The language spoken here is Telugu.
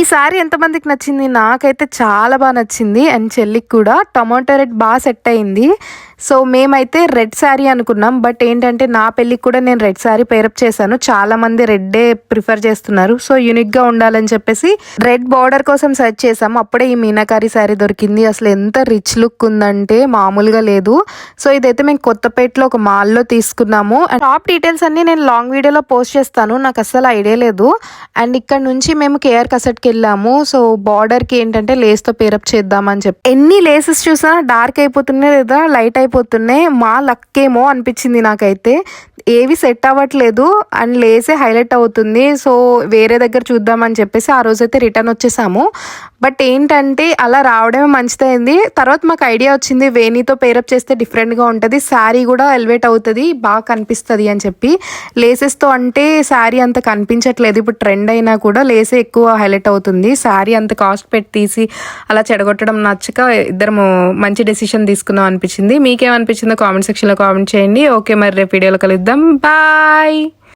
ఈ సారీ ఎంతమందికి నచ్చింది? నాకైతే చాలా బాగా నచ్చింది. అండ్ చెల్లికి కూడా. టొమాటో రెడ్ బాగా సెట్ అయింది. సో మేమైతే రెడ్ శారీ అనుకున్నాం. బట్ ఏంటంటే నా పెళ్ళికి కూడా నేను రెడ్ శారీ పేరప్ చేశాను. చాలా మంది రెడ్డే ప్రిఫర్ చేస్తున్నారు. సో యూనిక్గా ఉండాలని చెప్పేసి రెడ్ బార్డర్ కోసం సెర్చ్ చేసాం అప్పుడే ఈ మీనాకారి శారీ దొరికింది. అసలు ఎంత రిచ్ లుక్ ఉందంటే మామూలుగా లేదు. సో ఇదైతే మేము కొత్తపేటలో ఒక మాల్లో తీసుకున్నాము. అండ్ టాప్ డీటెయిల్స్ అన్ని నేను లాంగ్ వీడియోలో పోస్ట్ చేస్తాను. నాకు అసలు ఐడియా లేదు. అండ్ ఇక్కడ నుంచి మేము కేఆర్ కసెట్కి వెళ్ళాము సో బార్డర్కి ఏంటంటే లేస్తో పేరప్ చేద్దామని చెప్పి. ఎన్ని లేసెస్ చూసినా డార్క్ అయిపోతున్నాయి లేదా లైట్ అయిపోతున్నాయి. మా లక్ ఏమో అనిపించింది నాకైతే. ఏవి సెట్ అవ్వట్లేదు. అండ్ లేసే హైలైట్ అవుతుంది. సో వేరే దగ్గర చూద్దామని చెప్పేసి ఆ రోజైతే రిటర్న్ వచ్చేసాము. బట్ ఏంటంటే అలా రావడమే మంచిదైంది. తర్వాత మాకు ఐడియా వచ్చింది వేణితో పేరప్ చేస్తే డిఫరెంట్గా ఉంటుంది. శారీ కూడా ఎలివేట్ అవుతుంది బాగా కనిపిస్తుంది అని చెప్పి. లేసెస్తో అంటే శారీ అంత కనిపించట్లేదు. ఇప్పుడు ట్రెండ్ అయినా కూడా లేసే ఎక్కువ హైలైట్ అవుతుంది. శారీ అంత కాస్ట్ పెట్టి తీసి అలా చెడగొట్టడం నచ్చక ఇద్దరము మంచి డెసిషన్ తీసుకుందాం అనిపించింది. మీకేమనిపించిందో కామెంట్ సెక్షన్లో కామెంట్ చేయండి. ఓకే మరి రేపు వీడియోలో కలుద్దాం. బాయ్